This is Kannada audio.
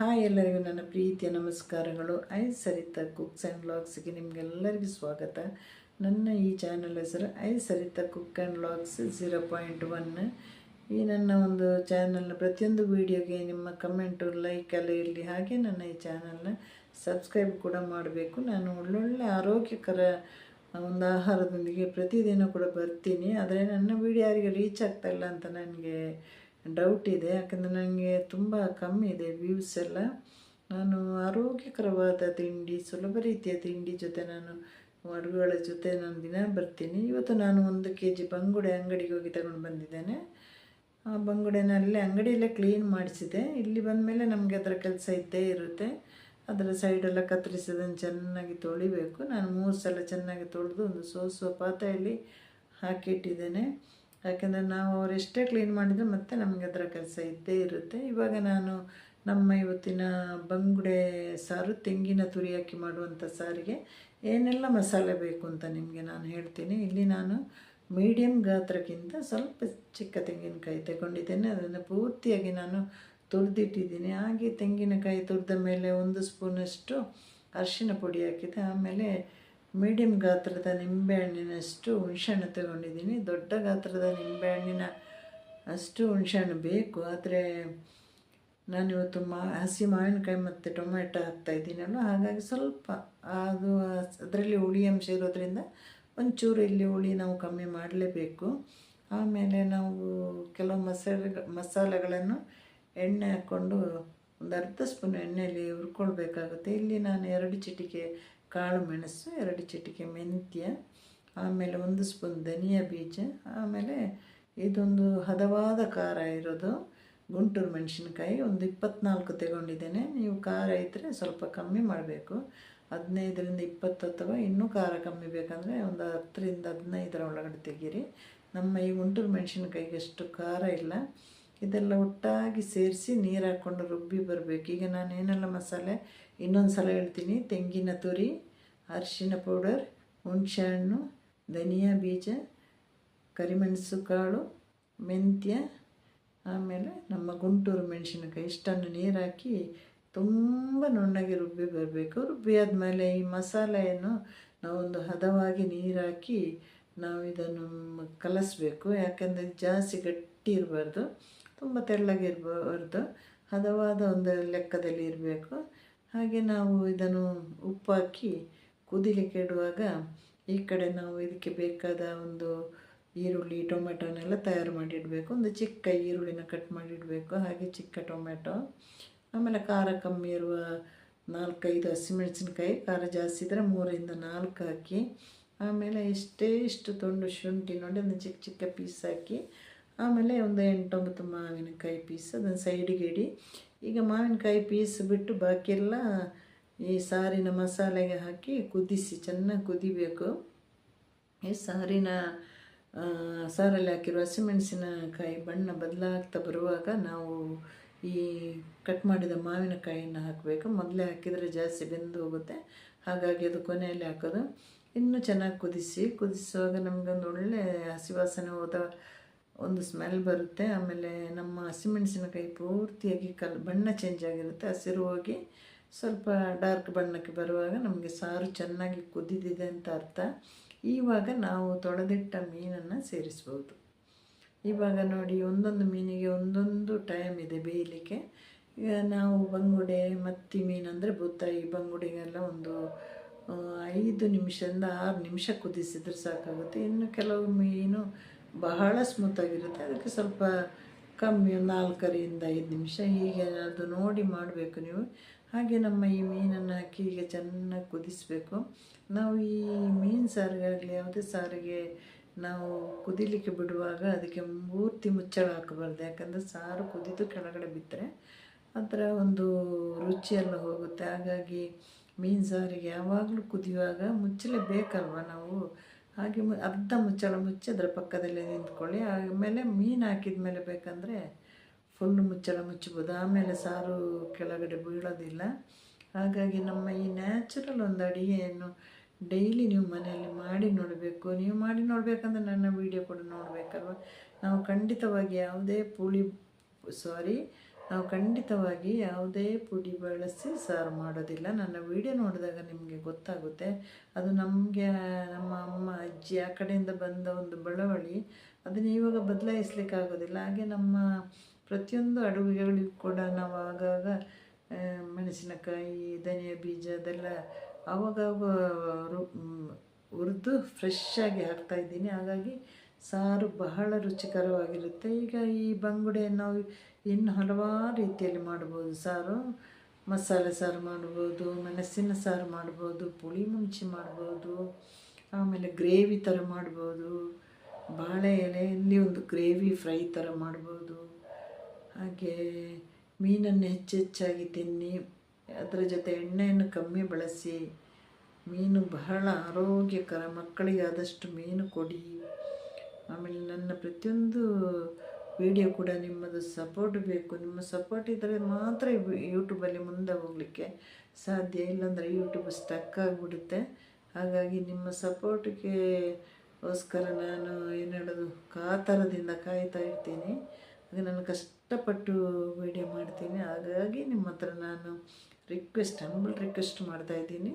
ಹಾಯ್ ಎಲ್ಲರಿಗೂ ನನ್ನ ಪ್ರೀತಿಯ ನಮಸ್ಕಾರಗಳು. ಐ ಸರಿತಾ ಕುಕ್ಸ್ ಆ್ಯಂಡ್ ವ್ಲಾಗ್ಸ್ಗೆ ನಿಮಗೆಲ್ಲರಿಗೂ ಸ್ವಾಗತ. ನನ್ನ ಈ ಚಾನಲ್ ಹೆಸರು I Saritha cook and vlogs zero point one. ಈ ನನ್ನ ಒಂದು ಚಾನಲ್ನ ಪ್ರತಿಯೊಂದು ವೀಡಿಯೋಗೆ ನಿಮ್ಮ ಕಮೆಂಟು, ಲೈಕ್ ಎಲ್ಲ ಇರಲಿ. ಹಾಗೆ ನನ್ನ ಈ ಚಾನಲ್ನ ಸಬ್ಸ್ಕ್ರೈಬ್ ಕೂಡ ಮಾಡಬೇಕು. ನಾನು ಒಳ್ಳೊಳ್ಳೆ ಆರೋಗ್ಯಕರ ಒಂದು ಆಹಾರದೊಂದಿಗೆ ಪ್ರತಿದಿನ ಕೂಡ ಬರ್ತೀನಿ. ಆದರೆ ನನ್ನ ವೀಡಿಯೋ ಯಾರಿಗೆ ರೀಚ್ ಆಗ್ತಾಯಿಲ್ಲ ಅಂತ ನನಗೆ ಡೌಟ್ ಇದೆ, ಯಾಕಂದರೆ ನನಗೆ ತುಂಬ ಕಮ್ಮಿ ಇದೆ ವ್ಯೂಸ್ ಎಲ್ಲ. ನಾನು ಆರೋಗ್ಯಕರವಾದ ತಿಂಡಿ, ಸುಲಭ ರೀತಿಯ ತಿಂಡಿ ಜೊತೆ ನಾನು ಅಡುಗೆಗಳ ಜೊತೆ ನಾನು ದಿನ ಬರ್ತೀನಿ. ಇವತ್ತು ನಾನು ಒಂದು ಕೆ ಜಿ ಬಂಗುಡೆ ಅಂಗಡಿಗೆ ಹೋಗಿ ತಗೊಂಡು ಬಂದಿದ್ದೇನೆ. ಆ ಬಂಗುಡೆನ ಅಲ್ಲೇ ಅಂಗಡಿಯಲ್ಲೇ ಕ್ಲೀನ್ ಮಾಡಿಸಿದೆ. ಇಲ್ಲಿ ಬಂದ ಮೇಲೆ ನಮಗೆ ಅದರ ಕೆಲಸ ಇದ್ದೇ ಇರುತ್ತೆ. ಅದರ ಸೈಡೆಲ್ಲ ಕತ್ತರಿಸೋದನ್ನು ಚೆನ್ನಾಗಿ ತೊಳಿಬೇಕು. ನಾನು ಮೂರು ಸಲ ಚೆನ್ನಾಗಿ ತೊಳೆದು ಒಂದು ಸೋಸುವ ಪಾತ್ರೆಯಲ್ಲಿ ಹಾಕಿಟ್ಟಿದ್ದೇನೆ. ಯಾಕೆಂದರೆ ನಾವು ಅವರೆಷ್ಟೇ ಕ್ಲೀನ್ ಮಾಡಿದರೆ ಮತ್ತೆ ನಮಗೆ ಅದರ ಕೆಲಸ ಇದ್ದೇ ಇರುತ್ತೆ. ಇವಾಗ ನಾನು ನಮ್ಮ ಇವತ್ತಿನ ಬಂಗುಡೆ ಸಾರು ತೆಂಗಿನ ತುರಿ ಹಾಕಿ ಮಾಡುವಂಥ ಸಾರಿಗೆ. ಏನೆಲ್ಲ ಮಸಾಲೆ ಬೇಕು ಅಂತ ನಿಮಗೆ ನಾನು ಹೇಳ್ತೀನಿ. ಇಲ್ಲಿ ನಾನು ಮೀಡಿಯಮ್ ಗಾತ್ರಕ್ಕಿಂತ ಸ್ವಲ್ಪ ಚಿಕ್ಕ ತೆಂಗಿನಕಾಯಿ ತಗೊಂಡಿದ್ದೇನೆ. ಅದನ್ನು ಪೂರ್ತಿಯಾಗಿ ನಾನು ತುರಿದಿಟ್ಟಿದ್ದೀನಿ. ಹಾಗೆ ತೆಂಗಿನಕಾಯಿ ತುರಿದ ಮೇಲೆ ಒಂದು ಸ್ಪೂನಷ್ಟು ಅರಿಶಿನ ಪುಡಿ ಹಾಕಿದೆ. ಆಮೇಲೆ ಮೀಡಿಯಮ್ ಗಾತ್ರದ ನಿಂಬೆಹಣ್ಣಿನಷ್ಟು ಹುಣಸೆಹಣ್ಣು ತಗೊಂಡಿದ್ದೀನಿ. ದೊಡ್ಡ ಗಾತ್ರದ ನಿಂಬೆಹಣ್ಣಿನ ಅಷ್ಟು ಹುಣಸೆಹಣ್ಣು ಬೇಕು. ಆದರೆ ನಾನಿವತ್ತು ಮಾ, ಹಸಿ ಮಾವಿನಕಾಯಿ ಮತ್ತು ಟೊಮೆಟೊ ಹಾಕ್ತಾ ಇದ್ದೀನಲ್ಲ ಹಾಗಾಗಿ ಸ್ವಲ್ಪ ಅದು ಅದರಲ್ಲಿ ಹುಳಿ ಅಂಶ ಇರೋದ್ರಿಂದ ಒಂಚೂರು ಇಲ್ಲಿ ಹುಳಿ ನಾವು ಕಮ್ಮಿ ಮಾಡಲೇಬೇಕು. ಆಮೇಲೆ ನಾವು ಕೆಲವು ಮಸಾಲೆ, ಮಸಾಲೆಗಳನ್ನು ಎಣ್ಣೆ ಹಾಕ್ಕೊಂಡು ಒಂದು ಅರ್ಧ ಸ್ಪೂನ್ ಎಣ್ಣೆಯಲ್ಲಿ ಹುರ್ಕೊಳ್ಬೇಕಾಗುತ್ತೆ. ಇಲ್ಲಿ ನಾನು ಎರಡು ಚಿಟಿಕೆ ಕಾಳು ಮೆಣಸು, ಎರಡು ಚಿಟಿಕೆ ಮೆಂತ್ಯ, ಆಮೇಲೆ ಒಂದು ಸ್ಪೂನ್ ಧನಿಯಾ ಬೀಜ, ಆಮೇಲೆ ಇದೊಂದು ಹದವಾದ ಖಾರ ಇರೋದು. ಗುಂಟೂರು ಮೆಣಸಿನ್ಕಾಯಿ ಒಂದು ಇಪ್ಪತ್ನಾಲ್ಕು ತಗೊಂಡಿದ್ದೇನೆ. ನೀವು ಖಾರ ಇದ್ದರೆ ಸ್ವಲ್ಪ ಕಮ್ಮಿ ಮಾಡಬೇಕು. ಹದಿನೈದರಿಂದ ಇಪ್ಪತ್ತು ಅಥವಾ ಇನ್ನೂ ಖಾರ ಕಮ್ಮಿ ಬೇಕಂದರೆ ಒಂದು ಹತ್ತರಿಂದ ಹದಿನೈದರ ಒಳಗಡೆ ತೆಗೀರಿ. ನಮ್ಮ ಈ ಗುಂಟೂರು ಮೆಣಸಿನ್ಕಾಯಿಗೆ ಅಷ್ಟು ಖಾರ ಇಲ್ಲ. ಇದೆಲ್ಲ ಒಟ್ಟಾಗಿ ಸೇರಿಸಿ ನೀರು ಹಾಕ್ಕೊಂಡು ರುಬ್ಬಿ ಬರಬೇಕು. ಈಗ ನಾನು ಏನೆಲ್ಲ ಮಸಾಲೆ ಇನ್ನೊಂದು ಸಲ ಹೇಳ್ತೀನಿ. ತೆಂಗಿನ ತುರಿ, ಅರಿಶಿನ ಪೌಡರ್, ಹುಣಸೆಹಣ್ಣು, ಧನಿಯಾ ಬೀಜ, ಕರಿಮೆಣಸು ಕಾಳು, ಮೆಂತ್ಯ, ಆಮೇಲೆ ನಮ್ಮ ಗುಂಟೂರು ಮೆಣಸಿನಕಾಯಿ. ಇಷ್ಟನ್ನು ನೀರಾಕಿ ತುಂಬ ನುಣ್ಣಗೆ ರುಬ್ಬಿ ಬರಬೇಕು. ರುಬ್ಬಿ ಆದಮೇಲೆ ಈ ಮಸಾಲೆಯನ್ನು ನಾವೊಂದು ಹದವಾಗಿ ನೀರು ಹಾಕಿ ನಾವು ಇದನ್ನು ಕಲಸಬೇಕು. ಯಾಕೆಂದರೆ ಜಾಸ್ತಿ ಗಟ್ಟಿ ಇರಬಾರ್ದು. ತುಂಬ ತೆಳ್ಳಗಿರಬಾರ್ದು ಹದವಾದ ಒಂದು ಲೆಕ್ಕದಲ್ಲಿ ಇರಬೇಕು. ಹಾಗೆ ನಾವು ಇದನ್ನು ಉಪ್ಪು ಹಾಕಿ ಕುದಿಲಿಕ್ಕೆ ಇಡುವಾಗ ಈ ಕಡೆ ನಾವು ಇದಕ್ಕೆ ಬೇಕಾದ ಒಂದು ಈರುಳ್ಳಿ ಟೊಮೆಟೊನೆಲ್ಲ ತಯಾರು ಮಾಡಿಡಬೇಕು. ಒಂದು ಚಿಕ್ಕ ಈರುಳ್ಳಿನ ಕಟ್ ಮಾಡಿಡಬೇಕು. ಹಾಗೆ ಚಿಕ್ಕ ಟೊಮೆಟೊ ಆಮೇಲೆ ಖಾರ ಕಮ್ಮಿ ಇರುವ ನಾಲ್ಕೈದು ಹಸಿಮೆಣಸಿನ್ಕಾಯಿ. ಖಾರ ಜಾಸ್ತಿ ಇದ್ದರೆ ಮೂರಿಂದ ನಾಲ್ಕು ಹಾಕಿ, ಆಮೇಲೆ ಎಷ್ಟೇ ಇಷ್ಟು ತುಂಡು ಶುಂಠಿ ನೋಡಿ ಒಂದು ಚಿಕ್ಕ ಚಿಕ್ಕ ಪೀಸ್ ಹಾಕಿ, ಆಮೇಲೆ ಒಂದು ಎಂಟೊಂಬತ್ತು ಮಾವಿನಕಾಯಿ ಪೀಸ್ ಅದನ್ನು ಸೈಡಿಗೆ ಇಡಿ. ಈಗ ಮಾವಿನಕಾಯಿ ಪೀಸ್ ಬಿಟ್ಟು ಬಾಕಿ ಎಲ್ಲ ಈ ಸಾರಿನ ಮಸಾಲೆಗೆ ಹಾಕಿ ಕುದಿಸಿ, ಚೆನ್ನಾಗಿ ಕುದಿಬೇಕು. ಈ ಸಾರಿನ ಸಾರಲ್ಲಿ ಹಾಕಿರೋ ಹಸಿಮೆಣಸಿನಕಾಯಿ ಬಣ್ಣ ಬದಲಾಗ್ತಾ ಬರುವಾಗ ನಾವು ಈ ಕಟ್ ಮಾಡಿದ ಮಾವಿನಕಾಯಿಯನ್ನು ಹಾಕಬೇಕು. ಮೊದಲೇ ಹಾಕಿದರೆ ಜಾಸ್ತಿ ಬೆಂದು ಹೋಗುತ್ತೆ. ಹಾಗಾಗಿ ಅದು ಕೊನೆಯಲ್ಲಿ ಹಾಕೋದು. ಇನ್ನೂ ಚೆನ್ನಾಗಿ ಕುದಿಸಿ, ಕುದಿಸುವಾಗ ನಮಗೊಂದು ಒಳ್ಳೆ ಹಸಿವಾಸನೆ ಹೋದ ಒಂದು ಸ್ಮೆಲ್ ಬರುತ್ತೆ. ಆಮೇಲೆ ನಮ್ಮ ಹಸಿಮೆಣಸಿನಕಾಯಿ ಪೂರ್ತಿಯಾಗಿ ಕಲ್, ಬಣ್ಣ ಚೇಂಜ್ ಆಗಿರುತ್ತೆ. ಹಸಿರು ಹೋಗಿ ಸ್ವಲ್ಪ ಡಾರ್ಕ್ ಬಣ್ಣಕ್ಕೆ ಬರುವಾಗ ನಮಗೆ ಸಾರು ಚೆನ್ನಾಗಿ ಕುದಿದಿದೆ ಅಂತ ಅರ್ಥ. ಈವಾಗ ನಾವು ತೊಳೆದಿಟ್ಟ ಮೀನನ್ನು ಸೇರಿಸ್ಬೋದು. ಇವಾಗ ನೋಡಿ ಒಂದೊಂದು ಮೀನಿಗೆ ಒಂದೊಂದು ಟೈಮ್ ಇದೆ ಬೇಯಲಿಕ್ಕೆ. ಈಗ ನಾವು ಬಂಗುಡೆ, ಮತ್ತಿ ಮೀನು ಅಂದರೆ ಬುತ್ತಾಯಿ ಬಂಗುಡೆಗೆಲ್ಲ ಒಂದು ಐದು ನಿಮಿಷದಿಂದ ಆರು ನಿಮಿಷ ಕುದಿಸಿದ್ರೆ ಸಾಕಾಗುತ್ತೆ. ಇನ್ನು ಕೆಲವು ಮೀನು ಬಹಳ ಸ್ಮೂತಾಗಿರುತ್ತೆ. ಅದಕ್ಕೆ ಸ್ವಲ್ಪ ಕಮ್ಮಿ ನಾಲ್ಕರಿಂದ ಐದು ನಿಮಿಷ ಹೀಗೆ ಅದು ನೋಡಿ ಮಾಡಬೇಕು ನೀವು. ಹಾಗೆ ನಮ್ಮ ಈ ಮೀನನ್ನು ಹಾಕಿ ಈಗ ಚೆನ್ನಾಗಿ ಕುದಿಸಬೇಕು. ನಾವು ಈ ಮೀನು ಸಾರಿಗಾಗಲಿ ಯಾವುದೇ ಸಾರಿಗೆ ನಾವು ಕುದಿಲಿಕ್ಕೆ ಬಿಡುವಾಗ ಅದಕ್ಕೆ ಮೂರ್ತಿ ಮುಚ್ಚಳ ಹಾಕಬಾರ್ದು. ಯಾಕಂದರೆ ಸಾರು ಕುದಿದು ಕೆಳಗಡೆ ಬಿದ್ದರೆ ಅದರ ಒಂದು ರುಚಿಯೆಲ್ಲ ಹೋಗುತ್ತೆ. ಹಾಗಾಗಿ ಮೀನು ಸಾರಿಗೆ ಯಾವಾಗಲೂ ಕುದಿಯುವಾಗ ಮುಚ್ಚಲೇ ಬೇಕಲ್ವ ನಾವು? ಹಾಗೆ ಮು ಅರ್ಧ ಮುಚ್ಚಳ ಮುಚ್ಚಿ ಅದರ ಪಕ್ಕದಲ್ಲೇ ನಿಂತ್ಕೊಳ್ಳಿ. ಆಮೇಲೆ ಮೀನು ಹಾಕಿದ ಮೇಲೆ ಬೇಕಂದರೆ ಫುಲ್ ಮುಚ್ಚಳ ಮುಚ್ಚಬೋದು ಆಮೇಲೆ ಸಾರು ಕೆಳಗಡೆ ಬೀಳೋದಿಲ್ಲ. ಹಾಗಾಗಿ ನಮ್ಮ ಈ ನ್ಯಾಚುರಲ್ ಒಂದು ಅಡುಗೆಯನ್ನು ಡೈಲಿ ನೀವು ಮನೆಯಲ್ಲಿ ಮಾಡಿ ನೋಡಬೇಕು. ನೀವು ಮಾಡಿ ನೋಡಬೇಕಂದ್ರೆ ನನ್ನ ವಿಡಿಯೋ ಕೂಡ ನೋಡಬೇಕಲ್ವ? ನಾವು ಖಂಡಿತವಾಗಿ ಯಾವುದೇ ಪುಳಿ ಸಾರಿ ನಾವು ಖಂಡಿತವಾಗಿ ಯಾವುದೇ ಪುಡಿ ಬಳಸಿ ಸಾರು ಮಾಡೋದಿಲ್ಲ. ನನ್ನ ವಿಡಿಯೋ ನೋಡಿದಾಗ ನಿಮಗೆ ಗೊತ್ತಾಗುತ್ತೆ. ಅದು ನಮಗೆ, ನಮ್ಮ ಅಮ್ಮ, ಅಜ್ಜಿ ಆ ಕಡೆಯಿಂದ ಬಂದ ಒಂದು ಬಳವಳಿ, ಅದನ್ನು ಇವಾಗ ಬದಲಾಯಿಸ್ಲಿಕ್ಕೆ ಆಗೋದಿಲ್ಲ. ಹಾಗೆ ನಮ್ಮ ಪ್ರತಿಯೊಂದು ಅಡುಗೆಗಳಿಗೂ ಕೂಡ ನಾವು ಆಗಾಗ ಮೆಣಸಿನಕಾಯಿ, ಧನಿಯ ಬೀಜ ಅದೆಲ್ಲ ಆವಾಗ ಹುರಿದು ಫ್ರೆಶ್ ಆಗಿ ಹಾಕ್ತಾಯಿದ್ದೀನಿ ಹಾಗಾಗಿ ಸಾರು ಬಹಳ ರುಚಿಕರವಾಗಿರುತ್ತೆ. ಈಗ ಈ ಬಂಗುಡೆಯನ್ನು ನಾವು ಇನ್ನು ಹಲವಾರು ರೀತಿಯಲ್ಲಿ ಮಾಡ್ಬೋದು ಸಾರು. ಮಸಾಲೆ ಸಾರು ಮಾಡ್ಬೋದು, ಮೆಣಸಿನ ಸಾರು ಮಾಡ್ಬೋದು, ಪುಳಿ ಮುಂಚಿ ಮಾಡ್ಬೋದು, ಆಮೇಲೆ ಗ್ರೇವಿ ಥರ ಮಾಡ್ಬೋದು, ಬಾಳೆ ಎಲೆಯಲ್ಲಿ ಒಂದು ಗ್ರೇವಿ ಫ್ರೈ ಥರ ಮಾಡ್ಬೋದು. ಹಾಗೆ ಮೀನನ್ನು ಹೆಚ್ಚು ಹೆಚ್ಚಾಗಿ ತಿನ್ನಿ, ಅದರ ಜೊತೆ ಎಣ್ಣೆಯನ್ನು ಕಮ್ಮಿ ಬಳಸಿ, ಮೀನು ಬಹಳ ಆರೋಗ್ಯಕರ, ಮಕ್ಕಳಿಗೆ ಆದಷ್ಟು ಮೀನು ಕೊಡಿ. ಆಮೇಲೆ ನನ್ನ ಪ್ರತಿಯೊಂದು ವಿಡಿಯೋ ಕೂಡ ನಿಮ್ಮದು ಸಪೋರ್ಟ್ ಬೇಕು. ನಿಮ್ಮ ಸಪೋರ್ಟ್ ಇದ್ದರೆ ಮಾತ್ರ ಯೂಟ್ಯೂಬಲ್ಲಿ ಮುಂದೆ ಹೋಗಲಿಕ್ಕೆ ಸಾಧ್ಯ. ಇಲ್ಲಾಂದರೆ ಯೂಟ್ಯೂಬ್ ಸ್ಟಕ್ ಆಗಿಬಿಡುತ್ತೆ. ಹಾಗಾಗಿ ನಿಮ್ಮ ಸಪೋರ್ಟಿಗೆ ಗೋಸ್ಕರ ನಾನು ಏನು ಹೇಳೋದು, ಕಾತರದಿಂದ ಕಾಯ್ತಾ ಇರ್ತೀನಿ. ಹಾಗೆ ನಾನು ಕಷ್ಟಪಟ್ಟು ವಿಡಿಯೋ ಮಾಡ್ತೀನಿ. ಹಾಗಾಗಿ ನಿಮ್ಮ ಹತ್ರ ನಾನು ರಿಕ್ವೆಸ್ಟ್ ಹಂಬಲ್ ರಿಕ್ವೆಸ್ಟ್ ಮಾಡ್ತಾ ಇದ್ದೀನಿ.